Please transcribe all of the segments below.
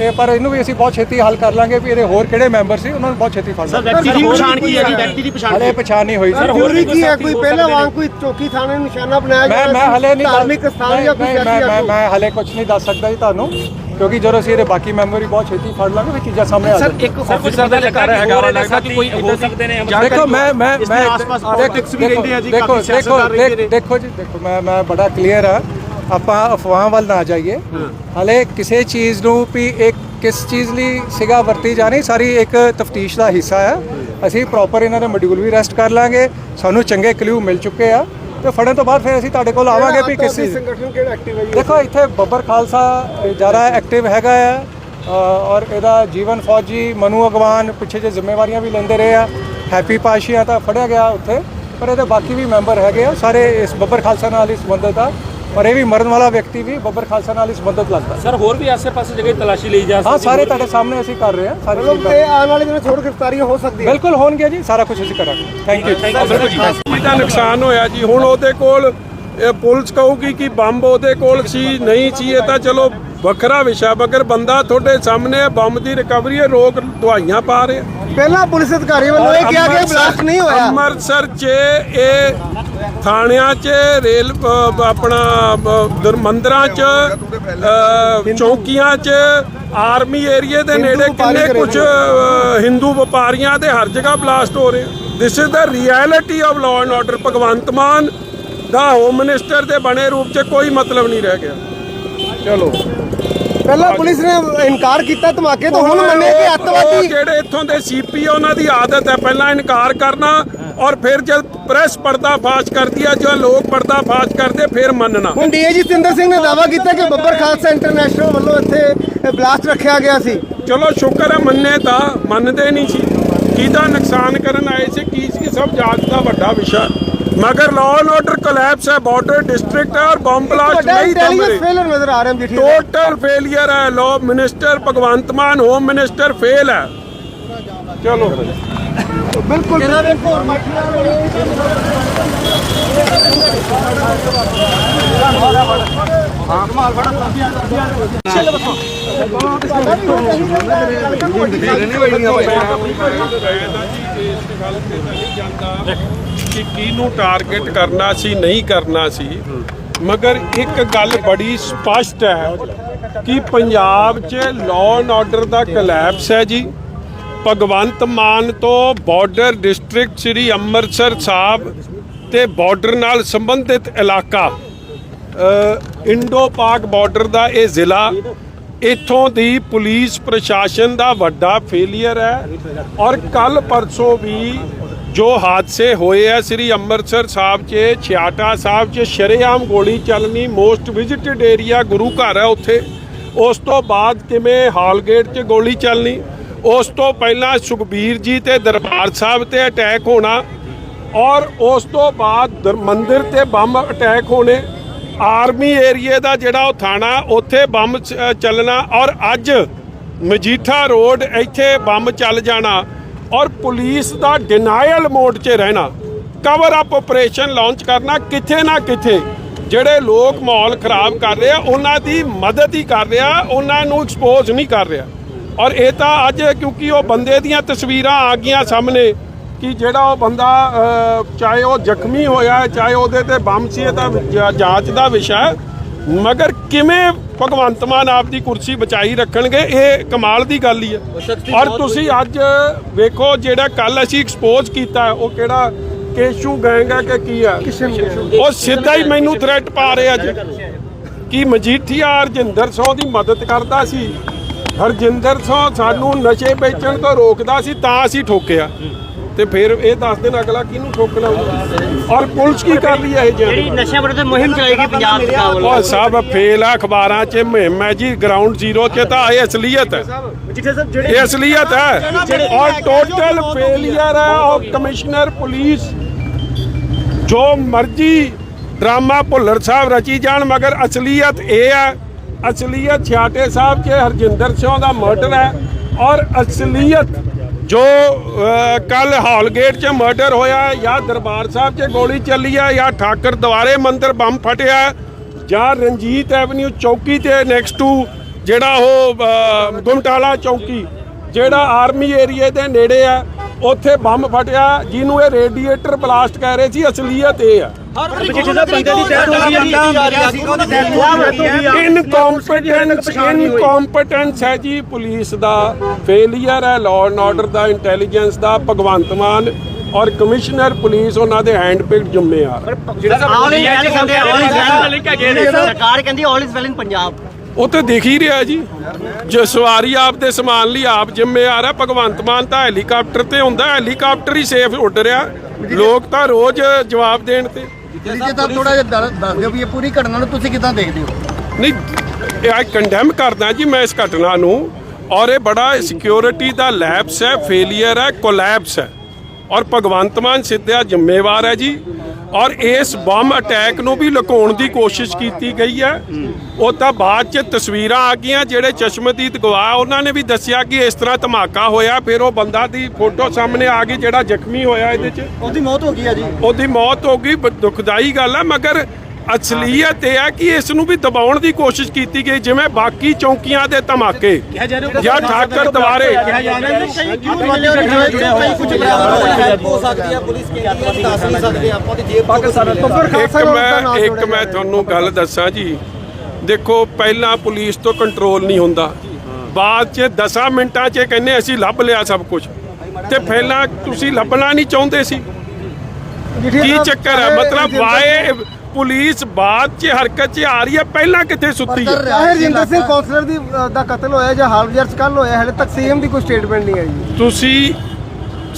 ਤੇ ਪਰ ਇਹਨੂੰ ਵੀ ਅਸੀਂ ਬਹੁਤ ਛੇਤੀ ਹੱਲ ਕਰ ਲਾਂਗੇ ਵੀ ਇਹਦੇ ਹੋਰ ਕਿਹੜੇ ਮੈਂਬਰ ਸੀ ਉਹਨਾਂ ਨੂੰ ਬਹੁਤ ਛੇਤੀ ਫੜ ਲਾਂਗੇ। ਵਿਅਕਤੀ ਦੀ ਪਛਾਣ ਕੀ ਹੈ ਜੀ ਵਿਅਕਤੀ ਦੀ ਪਛਾਣ ਹਲੇ ਪਛਾਣ ਨਹੀਂ ਹੋਈ। ਸਰ ਹੋਰ ਵੀ ਕੀ ਹੈ? ਕੋਈ ਪਹਿਲਾਂ ਵਾਂਗ ਕੋਈ ਚੌਕੀ ਥਾਣੇ ਨੂੰ ਨਿਸ਼ਾਨਾ ਬਣਾਇਆ ਮੈਂ ਗਿਆ ਮੈਂ ਹਲੇ ਨਹੀਂ ਦੱਸ- ਧਾਰਮਿਕ ਸਥਾਨ ਜਾਂ ਕੋਈ ਮੈਂ ਮੈਂ? ਮੈਂ ਹਲੇ ਕੁਝ ਨਹੀਂ ਦੱਸ ਸਕਦਾ ਜੀ ਤੁਹਾਨੂੰ ਕਿਉਂਕਿ ਜਦੋਂ ਅਸੀਂ ਇਹਦੇ ਬਾਕੀ ਮੈਂਬਰ ਵੀ ਬਹੁਤ ਛੇਤੀ ਫੜ ਲਾਂਗੇ ਵੀ ਚੀਜ਼ਾਂ ਸਾਹਮਣੇ ਆ ਜਾਣਗੀਆਂ। ਇੱਕ ਆਫੀਸਰ ਦਾ ਲੱਗਾ ਹੈਗਾ ਵਾ ਲੱਗਦਾ ਕਿ ਕੋਈ ਹੋ ਸਕਦੇ ਨੇ? ਦੇਖੋ ਮੈਂ ਮੈਂ ਇਸ ਦੇ ਮੈਂ ਆਸ-ਪਾਸ ਦੇਖੋ- politics ਵੀ ਰਹਿੰਦੇ ਆ ਜੀ, ਦੇਖੋ ਕਾਫੀ ਦੇਖੋ। ਦੇਖੋ ਜੀ ਦੇਖੋ ਮੈਂ ਮੈਂ ਬੜਾ ਕਲੀਅਰ ਆ। ਆਪਾਂ ਅਫਵਾਹ ਵੱਲ ਨਾ ਜਾਈਏ। ਹਲੇ ਕਿਸੇ ਚੀਜ਼ ਨੂੰ ਵੀ ਇੱਕ ਕਿਸ ਚੀਜ਼ ਲਈ ਸਿਗਾ ਵਰਤੀ ਜਾਣੀ ਸਾਰੀ ਇੱਕ ਤਫਤੀਸ਼ ਦਾ ਹਿੱਸਾ ਆ। ਅਸੀਂ ਪ੍ਰੋਪਰ ਇਹਨਾਂ ਦੇ ਮੋਡਿਊਲ ਵੀ ਰੈਸਟ ਕਰ ਲਾਂਗੇ। ਸਾਨੂੰ ਚੰਗੇ ਕਲੂ ਮਿਲ ਚੁੱਕੇ ਆ। ਤੇ ਫੜਨ ਤੋਂ ਬਾਅਦ ਫਿਰ ਅਸੀਂ ਤੁਹਾਡੇ ਕੋਲ ਆਵਾਂਗੇ ਵੀ ਕਿਸ ਸੰਗਠਨ ਕਿਹੜਾ ਐਕਟਿਵ ਹੈ ਦੇਖੋ ਇੱਥੇ ਬੱਬਰ ਖਾਲਸਾ ਜ਼ਿਆਦਾ ਐਕਟਿਵ ਹੈਗਾ ਆ। ਔਰ ਇਹਦਾ ਜੀਵਨ ਫੌਜੀ ਮਨੂ ਅਗਵਾਨ ਪਿੱਛੇ ਜੇ ਜ਼ਿੰਮੇਵਾਰੀਆਂ ਵੀ ਲੈਂਦੇ ਰਹੇ ਆ। ਹੈਪੀ ਪਾਸ਼ੀਆ ਤਾਂ ਫੜਿਆ ਗਿਆ ਉੱਥੇ ਪਰ ਇਹਦੇ ਬਾਕੀ ਵੀ ਮੈਂਬਰ ਹੈਗੇ ਆ। ਸਾਰੇ ਇਸ ਬੱਬਰ ਖਾਲਸਾ ਨਾਲ ਹੀ ਸੰਬੰਧਿਤ ਆ। ਪਰ ਇਹ ਵੀ ਮਰਨ ਵਾਲਾ ਵਿਅਕਤੀ ਵੀ ਬੱਬਰ ਖਾਲਸਾ ਨਾਲ ਹੀ ਸੰਬੰਧਿਤ ਲੱਗਦਾ। ਸਰ ਹੋਰ ਵੀ ਆਸੇ-ਪਾਸੇ ਜਗ੍ਹਾ ਤਲਾਸ਼ੀ ਲਈ ਜਾ ਹਾਂ ਸਾਰੇ ਤੁਹਾਡੇ ਸਾਹਮਣੇ ਅਸੀਂ ਕਰ ਰਹੇ ਹਾਂ ਸਾਰੇ ਮਤਲਬ ਇਹ ਆਉਣ ਵਾਲੇ ਦਿਨਾਂ ਹੋਰ ਗ੍ਰਿਫਤਾਰੀਆਂ ਹੋ ਸਕਦੀਆਂ। ਬਿਲਕੁਲ ਹੋਣਗੇ ਜੀ ਸਾਰਾ ਕੁਝ ਅਸੀਂ ਕਰਾਂਗੇ। ਥੈਂਕ ਯੂ ਕਾਫੀ ਦਾ ਨੁਕਸਾਨ ਹੋਇਆ ਜੀ ਹੁਣ ਉਹਦੇ ਕੋਲ ਇਹ ਪੁਲਿਸ ਕਹੂਗੀ ਕਿ ਬੰਬ ਉਹਦੇ ਕੋਲ ਸੀ ਨਹੀਂ ਸੀ ਇਹ ਤਾਂ ਚਲੋ ਵੱਖਰਾ ਵਿਸ਼ਾ ਮਗਰ ਬੰਦਾ ਤੁਹਾਡੇ ਸਾਹਮਣੇ ਬੰਬ ਦੀ ਰਿਕਵਰੀ ਹੈ ਰੋਕ ਦਵਾਈਆਂ ਪਾ ਰਹੇ। ਪਹਿਲਾਂ ਪੁਲਿਸ ਅਧਿਕਾਰੀ ਵੱਲੋਂ ਇਹ ਕਿਹਾ ਗਿਆ ਬਲਾਸਟ ਨਹੀਂ ਹੋਇਆ। ਅੰਮ੍ਰਿਤਸਰ 'ਚ ਇਹ ਥਾਣਿਆਂ 'ਚ ਰੇਲ ਆਪਣਾ ਮੰਦਿਰਾਂ 'ਚ ਚੌਕੀਆਂ 'ਚ ਆਰਮੀ ਏਰੀਏ ਦੇ ਨੇੜੇ ਕਿੰਨੇ ਕੁਝ ਹਿੰਦੂ ਵਪਾਰੀਆਂ ਦੇ ਹਰ ਜਗ੍ਹਾ ਬਲਾਸਟ ਹੋ ਰਹੇ। This is the reality of law and order Bhagwant Mann the home minister ਦੇ ਬਣੇ ਰੂਪ 'ਚ ਕੋਈ ਮਤਲਬ ਨਹੀਂ ਰਹਿ ਗਿਆ। ਚਲੋ। ਪਹਿਲਾਂ ਪੁਲਿਸ ਨੇ ਇਨਕਾਰ ਕੀਤਾ ਧਮਾਕੇ ਤੋਂ ਹੁਣ ਮੰਨੇ ਕਿ ਅੱਤਵਾਦੀ ਜਿਹੜੇ ਇੱਥੋਂ ਦੇ ਸੀਪੀ ਉਹਨਾਂ ਦੀ ਆਦਤ ਹੈ ਪਹਿਲਾਂ ਇਨਕਾਰ ਕਰਨਾ ਔਰ ਫਿਰ ਜਦ ਪ੍ਰੈਸ ਪਰਦਾ ਫਾਸ਼ ਕਰਦੀ ਹੈ ਜੋ ਲੋਕ ਪਰਦਾ ਫਾਸ਼ ਕਰਦੇ ਫਿਰ ਮੰਨਣਾ। ਹੁਣ ਡੀਏਜੀ ਸਤਿੰਦਰ ਸਿੰਘ ਨੇ ਦਾਅਵਾ ਕੀਤਾ ਕਿ ਬੱਬਰ ਖਾਲਸਾ ਇੰਟਰਨੈਸ਼ਨਲ ਵੱਲੋਂ ਇੱਥੇ ਬਲਾਸਟ ਰੱਖਿਆ ਗਿਆ ਸੀ। ਚਲੋ ਸ਼ੁਕਰ ਹੈ ਮੰਨੇ ਤਾਂ ਮੰਨਦੇ ਨਹੀਂ ਸੀ। ਕਿਹਦਾ ਨੁਕਸਾਨ ਕਰਨ ਆਏ ਸੀ ਕੀ ਸੀ ਸਭ ਜਾਂਚ ਦਾ ਵੱਡਾ ਵਿਸ਼ਾ। ਮਗਰ ਲਾਅ ਐਂਡ ਆਰਡਰ ਕੋਲੈਪਸ ਹੈ ਬਾਰਡਰ ਡਿਸਟ੍ਰਿਕਟ ਹੈ ਔਰ ਬੰਬ ਬਲਾਸਟ ਨਹੀਂ ਇੰਟੈਲੀਜੈਂਸ ਰਹੇ। ਫੇਲਰ ਨਜ਼ਰ ਆ ਰਿਹਾ ਮਜੀਠੀਆ ਟੋਟਲ ਫੇਲਿਅਰ ਹੈ law minister Bhagwant Mann home minister fail ਹੈ। ਚਲੋ। ਬਿਲਕੁਲ। ਕਿ ਕਿਹਨੂੰ ਟਾਰਗੇਟ ਕਰਨਾ ਸੀ ਨਹੀਂ ਕਰਨਾ ਸੀ। ਮਗਰ ਇੱਕ ਗੱਲ ਬੜੀ ਸਪਸ਼ਟ ਹੈ ਕਿ ਪੰਜਾਬ 'ਚ ਲਾਅ ਐਂਡ ਆਰਡਰ ਦਾ ਕਲੈਪਸ ਹੈ ਜੀ। ਭਗਵੰਤ ਮਾਨ ਤੋਂ ਬਾਰਡਰ ਡਿਸਟ੍ਰਿਕਟ ਸ੍ਰੀ ਅੰਮ੍ਰਿਤਸਰ ਸਾਹਿਬ ਤੇ ਬਾਰਡਰ ਨਾਲ ਸੰਬੰਧਿਤ ਇਲਾਕਾ ਇੰਡੋ ਪਾਕ ਬਾਰਡਰ ਦਾ ਇਹ ਜ਼ਿਲ੍ਹਾ, ਇੱਥੋਂ ਦੀ ਪੁਲਿਸ ਪ੍ਰਸ਼ਾਸਨ ਦਾ ਵੱਡਾ ਫੇਲਿਅਰ ਹੈ ਔਰ ਕੱਲ ਪਰਸੋਂ ਵੀ ਜੋ ਹਾਦਸੇ ਹੋਏ ਆ ਸ੍ਰੀ ਅੰਮ੍ਰਿਤਸਰ ਸਾਹਿਬ 'ਚ, ਛਿਆਟਾ ਸਾਹਿਬ 'ਚ, ਸ਼ਰੇਆਮ ਗੋਲੀ ਚੱਲਣੀ ਮੋਸਟ ਵਿਜ਼ਿਟਡ ਏਰੀਆ ਗੁਰੂ ਘਰ ਹੈ ਉੱਥੇ। ਉਸ ਤੋਂ ਬਾਅਦ ਕਿਵੇਂ ਹਾਲਗੇਟ 'ਚ ਗੋਲੀ ਚੱਲਣੀ? ਉਸ ਤੋਂ ਪਹਿਲਾਂ ਸੁਖਬੀਰ ਜੀ ਤੇ ਦਰਬਾਰ ਸਾਹਿਬ ਤੇ ਅਟੈਕ ਹੋਣਾ ਔਰ ਉਸ ਤੋਂ ਬਾਅਦ ਦਰ- ਮੰਦਿਰ ਤੇ ਬੰਬ ਅਟੈਕ ਹੋਣੇ, ਆਰਮੀ ਏਰੀਏ ਦਾ ਜਿਹੜਾ ਉਹ ਥਾਣਾ, ਉੱਥੇ ਬੰਬ ਚੱਲਣਾ ਔਰ ਅੱਜ ਮਜੀਠਾ ਰੋਡ ਇੱਥੇ ਬੰਬ ਚੱਲ ਜਾਣਾ ਔਰ ਪੁਲਿਸ ਦਾ ਡਿਨਾਇਲ ਮੋਡ 'ਚ ਰਹਿਣਾ ਕਵਰ ਅਪ ਆਪਰੇਸ਼ਨ ਲਾਂਚ ਕਰਨਾ ਕਿੱਥੇ ਨਾ ਕਿੱਥੇ, ਜਿਹੜੇ ਲੋਕ ਮਾਹੌਲ ਖਰਾਬ ਕਰ ਰਹੇ ਆ, ਉਹਨਾਂ ਦੀ ਮਦਦ ਹੀ ਕਰ ਰਿਹਾ, ਉਹਨਾਂ ਨੂੰ ਐਕਸਪੋਜ਼ ਨਹੀਂ ਕਰ ਰਿਹਾ। ਔਰ ਇਹ ਤਾਂ ਅੱਜ ਕਿਉਂਕਿ ਉਹ ਬੰਦੇ ਦੀਆਂ ਤਸਵੀਰਾਂ ਆ ਗਈਆਂ ਸਾਹਮਣੇ ਕਿ ਜਿਹੜਾ ਉਹ ਬੰਦਾ ਚਾਹੇ ਉਹ ਜ਼ਖਮੀ ਹੋਇਆ ਹੈ, ਚਾਹੇ ਉਹਦੇ ਤੇ ਬੰਬ ਸੀ ਇਹ ਤਾਂ ਜਾ- ਜਾਂਚ ਦਾ ਵਿਸ਼ਾ ਹੈ। ਮਗਰ ਕਿਵੇਂ ਭਗਵੰਤ ਮਾਨ ਆਪਦੀ ਕੁਰਸੀ ਬਚਾਈ ਰੱਖਣਗੇ ਇਹ ਕਮਾਲ ਦੀ ਗੱਲ ਹੀ ਹੈ। ਔਰ ਤੁਸੀਂ ਅੱਜ ਵੇਖੋ ਜਿਹੜਾ ਕੱਲ ਅਸੀਂ ਐਕਸਪੋਜ਼ ਕੀਤਾ ਉਹ ਕਿਹੜਾ ਕੇਸ਼ੂ ਗੈਂਗ ਹੈ ਕਿ ਕੀ ਹੈ? ਉਹ ਸਿੱਧਾ ਹੀ ਮੈਨੂੰ ਥ੍ਰੈਟ ਪਾ ਰਿਹਾ ਅੱਜ ਕਿ ਮਜੀਠੀਆ ਹਰਜਿੰਦਰ ਸਿੰਘ ਦੀ ਮਦਦ ਕਰਦਾ ਸੀ? ਹਰਜਿੰਦਰ ਸਿੰਘ ਸਾਨੂੰ ਨਸ਼ੇ ਵੇਚਣ ਤੋਂ ਰੋਕਦਾ ਸੀ ਤਾਂ ਅਸੀਂ ਠੋਕਿਆ। ਤੇ ਫਿਰ ਇਹ ਦੱਸ ਦੇਣ ਅਗਲਾ ਕਿਹਨੂੰ ਠੋਕਣਾ ਔਰ ਪੁਲਿਸ ਕੀ ਕਰ ਰਹੀ ਹੈ ਇਹ ਜਿਹੜੀ ਜੀ ਨਸ਼ਿਆਂ ਵਿਰੁੱਧ ਮੁਹਿੰਮ ਚਲਾਏਗੀ ਪੰਜਾਬ ਸਰਕਾਰ ਵੱਲੋਂ। ਉਹ ਸਭ ਫੇਲ ਆ ਅਖਬਾਰਾਂ 'ਚ ਮੁਹਿੰਮ ਹੈ ਜੀ ਗਰਾਊਂਡ ਜ਼ੀਰੋ 'ਚ ਤਾਂ ਇਹ ਅਸਲੀਅਤ ਹੈ। ਇਹ ਅਸਲੀਅਤ ਹੈ। ਔਰ ਟੋਟਲ ਫੇਲਿਅਰ ਹੈ ਆਫ ਕਮਿਸ਼ਨਰ ਪੁਲਿਸ ਜੋ ਮਰਜ਼ੀ ਡਰਾਮਾ ਭੁੱਲਰ ਸਾਹਿਬ ਰਚੀ ਜਾਣ ਮਗਰ ਅਸਲੀਅਤ ਇਹ ਹੈ ਅਸਲੀਅਤ ਛਿਆਟੇ ਸਾਹਿਬ 'ਚ ਹਰਜਿੰਦਰ ਸਿੰਘ ਦਾ ਮਰਡਰ ਹੈ ਔਰ ਅਸਲੀਅਤ ਜੋ ਕੱਲ ਹਾਲਗੇਟ 'ਚ ਮਰਡਰ ਹੋਇਆ ਜਾਂ ਦਰਬਾਰ ਸਾਹਿਬ 'ਚ ਗੋਲੀ ਚੱਲੀ ਹੈ ਜਾਂ ਠਾਕਰ ਦੁਆਰੇ ਮੰਦਿਰ ਬੰਬ ਫਟਿਆ ਜਾਂ ਰਣਜੀਤ ਐਵਨਿਊ ਚੌਕੀ ਤੇ ਨੈਕਸਟ ਟੂ ਜਿਹੜਾ ਉਹ ਅ, ਗੁਮਟਾਲਾ ਚੌਕੀ ਜਿਹੜਾ ਆਰਮੀ ਏਰੀਏ ਦੇ ਨੇੜੇ ਆ ਉੱਥੇ ਬੰਬ ਫਟਿਆ ਜਿਹਨੂੰ ਇਹ ਰੇਡੀਏਟਰ ਬਲਾਸਟ ਕਹਿ ਰਹੇ ਸੀ ਅਸਲੀਅਤ ਇਹ ਆ। ਮਜੀਠੇ ਸਾਹਿਬ ਬੰਦੇ ਦੀ ਡੈਥ ਹੋ ਗਈ ਹੈ ਇਨਕੰਪੀਟੈਂਸ ਇਨਕੰਪੀਟੈਂਸ ਹੈ ਜੀ ਪੁਲਿਸ ਦਾ। ਫੇਲਿਅਰ ਹੈ ਲਾਅ ਐਂਡ ਆਰਡਰ ਦਾ ਇੰਟੈਲੀਜੈਂਸ ਦਾ ਭਗਵੰਤ ਮਾਨ ਔਰ ਕਮਿਸ਼ਨਰ ਪੁਲਿਸ ਉਹਨਾਂ ਦੇ ਹੈਂਡ ਪਿਕਡ ਜ਼ਿੰਮੇਵਾਰ ਸਰਕਾਰ ਕਹਿੰਦੀ all is well in Punjab. ਉਹ ਤੇ ਦਿਖ ਹੀ ਰਿਹਾ ਜੀ। ਜੋ ਸਵਾਰੀ ਆਪ ਦੇ ਸਮਾਨ ਲਈ ਆਪ ਜ਼ਿੰਮੇਵਾਰ ਹੈ ਭਗਵੰਤ ਮਾਨ ਤਾਂ ਹੈਲੀਕਾਪਟਰ ਤੇ ਹੁੰਦਾ ਹੈਲੀਕਾਪਟਰ ਹੀ ਸੇਫ ਉੱਡ ਰਿਹਾ। ਲੋਕ ਤਾਂ ਰੋਜ਼ ਜਵਾਬ ਦੇਣ ਤੇ। ਜੀ ਤਾਂ ਥੋੜਾ ਜਿਹਾ ਦੱਸ ਦਿਓ ਵੀ ਇਹ ਪੂਰੀ ਘਟਨਾ ਨੂੰ ਤੁਸੀਂ ਕਿਦਾਂ ਦੇਖਦੇ ਹੋ? ਨਹੀਂ ਇਹ ਕੰਡੈਮ ਕਰਦਾ ਜੀ ਮੈਂ ਇਸ ਘਟਨਾ ਨੂੰ। ਔਰ ਇਹ ਬੜਾ ਸਿਕਿਉਰਿਟੀ ਦਾ ਲੈਪਸ ਹੈ ਫੇਲਿਅਰ ਹੈ ਕੋਲੈਪਸ ਹੈ। ਔਰ ਭਗਵੰਤ ਮਾਨ ਸਿੱਧਿਆ ਜ਼ਿੰਮੇਵਾਰ ਹੈ ਜੀ। ਔਰ ਇਸ ਬੰਬ ਅਟੈਕ ਨੂੰ ਵੀ ਲੁਕਾਉਣ ਦੀ ਕੋਸ਼ਿਸ਼ ਕੀਤੀ ਗਈ ਹੈ। ਉਹ ਤਾਂ ਬਾਅਦ ਚ ਤਸਵੀਰਾਂ ਆ ਗਈਆਂ ਜਿਹੜੇ ਚਸ਼ਮਦੀਦ ਗਵਾਹ ਉਹਨਾਂ ਨੇ ਵੀ ਦੱਸਿਆ ਕਿ ਇਸ ਤਰ੍ਹਾਂ ਧਮਾਕਾ ਹੋਇਆ। ਫਿਰ ਉਹ ਬੰਦਾ ਦੀ ਫੋਟੋ ਸਾਹਮਣੇ ਆ ਗਈ ਜਿਹੜਾ ਜ਼ਖਮੀ ਹੋਇਆ ਇਹਦੇ ਚ। ਉਹਦੀ ਮੌਤ ਹੋ ਗਈ ਆ ਜੀ। ਉਹਦੀ ਮੌਤ ਹੋ ਗਈ ਦੁਖਦਾਈ ਗੱਲ ਹੈ ਮਗਰ ਅਸਲੀਅਤ ਇਹ ਹੈ ਕਿ ਇਸ ਨੂੰ ਵੀ ਦਬਾਉਣ ਦੀ ਕੋਸ਼ਿਸ਼ ਕੀਤੀ ਗਈ ਜਿਵੇਂ ਬਾਕੀ ਚੌਂਕੀਆਂ ਦੇ ਧਮਾਕੇ। ਜਾਂ ਠਾਕਰ ਦੁਆਰੇ। ਹੋ ਸਕਦੀ ਹੈ ਪੁਲਿਸ ਕੀ ਦੱਸ ਨਹੀਂ ਸਕਦੇ ਆਪਾਂ ਦੀ ਜੇਬ ਪਾਕਿਸਤਾਨ ਇੱਕ ਮੈਂ ਇੱਕ ਮੈਂ ਤੁਹਾਨੂੰ ਗੱਲ ਦੱਸਾਂ ਜੀ। ਦੇਖੋ ਪਹਿਲਾਂ ਪੁਲਿਸ ਤੋਂ ਕੰਟਰੋਲ ਨਹੀਂ ਹੁੰਦਾ। ਬਾਅਦ ਚ 10 ਮਿੰਟਾਂ 'ਚ ਕਹਿੰਦੇ ਅਸੀਂ ਲੱਭ ਲਿਆ ਸਭ ਕੁਝ ਤੇ ਪਹਿਲਾਂ ਤੁਸੀਂ ਲੱਭਣਾ ਨਹੀਂ ਚਾਹੁੰਦੇ ਸੀ। ਕੀ ਚੱਕਰ ਹੈ? ਮਤਲਬ ਵਾਏ ਪੁਲਿਸ ਬਾਅਦ 'ਚ ਹਰਕਤ 'ਚ ਆ ਰਹੀ ਹੈ ਪਹਿਲਾਂ ਕਿੱਥੇ ਸੁੱਤੀ ਹੈ? ਹਰਜਿੰਦਰ ਸਿੰਘ ਕੌਂਸਲਰ ਦੀ ਦਾ ਕਤਲ ਹੋਇਆ ਜਾਂ ਹਾਲ ਵਜਰਸ ਕੱਲ ਹੋਇਆ ਹਲੇ ਤੱਕ ਸੀਐਮ ਦੀ ਕੋਈ ਸਟੇਟਮੈਂਟ ਨਹੀਂ ਆਈ। ਤੁਸੀਂ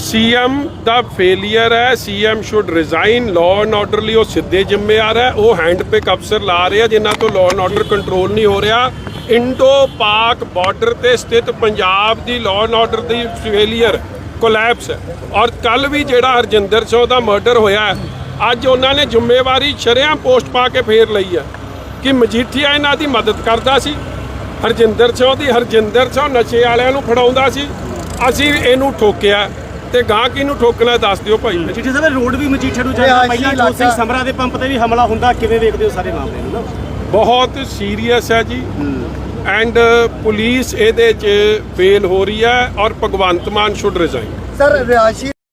ਸੀਐਮ ਦਾ ਫੇਲਿਅਰ ਹੈ CM should resign law and order ਲਈ ਉਹ ਸਿੱਧੇ ਜ਼ਿੰਮੇਵਾਰ ਹੈ ਉਹ ਹੈਂਡ ਪਿਕ ਅਫਸਰ ਲਾ ਰਹੇ ਜਿਨ੍ਹਾਂ ਤੋਂ ਲਾਅ ਐਂਡ ਆਰਡਰ ਕੰਟਰੋਲ ਨਹੀਂ ਹੋ ਰਿਹਾ। ਇੰਡੋ ਪਾਕ ਬਾਰਡਰ ਤੇ ਸਥਿਤ ਪੰਜਾਬ ਦੀ ਲਾਅ ਐਂਡ ਆਰਡਰ ਦੀ ਫੇਲਿਅਰ ਕੋਲੈਪਸ ਹੈ। ਔਰ ਕੱਲ ਵੀ ਜਿਹੜਾ ਹਰਜਿੰਦਰ ਸਿੰਘ ਦਾ ਮਰਡਰ ਹੋਇਆ ਹੈ, ਅੱਜ ਉਹਨਾਂ ਨੇ ਜ਼ਿੰਮੇਵਾਰੀ ਸ਼ਰੇਆਮ ਪੋਸਟ ਪਾ ਕੇ ਫੇਰ ਲਈ ਹੈ ਕਿ ਮਜੀਠੀਆ ਇਹਨਾਂ ਦੀ ਮਦਦ ਕਰਦਾ ਸੀ ਹਰਜਿੰਦਰ ਸਿੰਘ ਦੀ ਹਰਜਿੰਦਰ ਸਿੰਘ ਨਸ਼ੇ ਵਾਲਿਆਂ ਨੂੰ ਫੜਾਉਂਦਾ ਸੀ ਅਸੀਂ ਇਹਨੂੰ ਠੋਕਿਆ ਤੇ ਗਾਂ ਕਿਹਨੂੰ ਠੋਕਣਾ ਦੱਸ ਦਿਓ ਭਾਈ। ਮਜੀਠੇ ਸਾਹਿਬ ਰੋਡ ਵੀ ਮਜੀਠੇ ਨੂੰ ਜਾਂਦਾ ਪਹਿਲਾਂ ਜੋਤ ਸਿੰਘ ਸਮਰਾ ਦੇ ਪੰਪ ਤੇ ਵੀ ਹਮਲਾ ਹੁੰਦਾ ਕਿਵੇਂ ਵੇਖਦੇ ਹੋ ਸਾਰੇ ਮਾਮਲੇ ਨੂੰ ਨਾ? ਬਹੁਤ ਸੀਰੀਅਸ ਹੈ ਜੀ। ਐਂਡ ਪੁਲਿਸ ਇਹਦੇ 'ਚ ਫੇਲ ਹੋ ਰਹੀ ਹੈ ਔਰ Bhagwant Mann should resign sir ਰਿਹਾਇਸ਼ੀ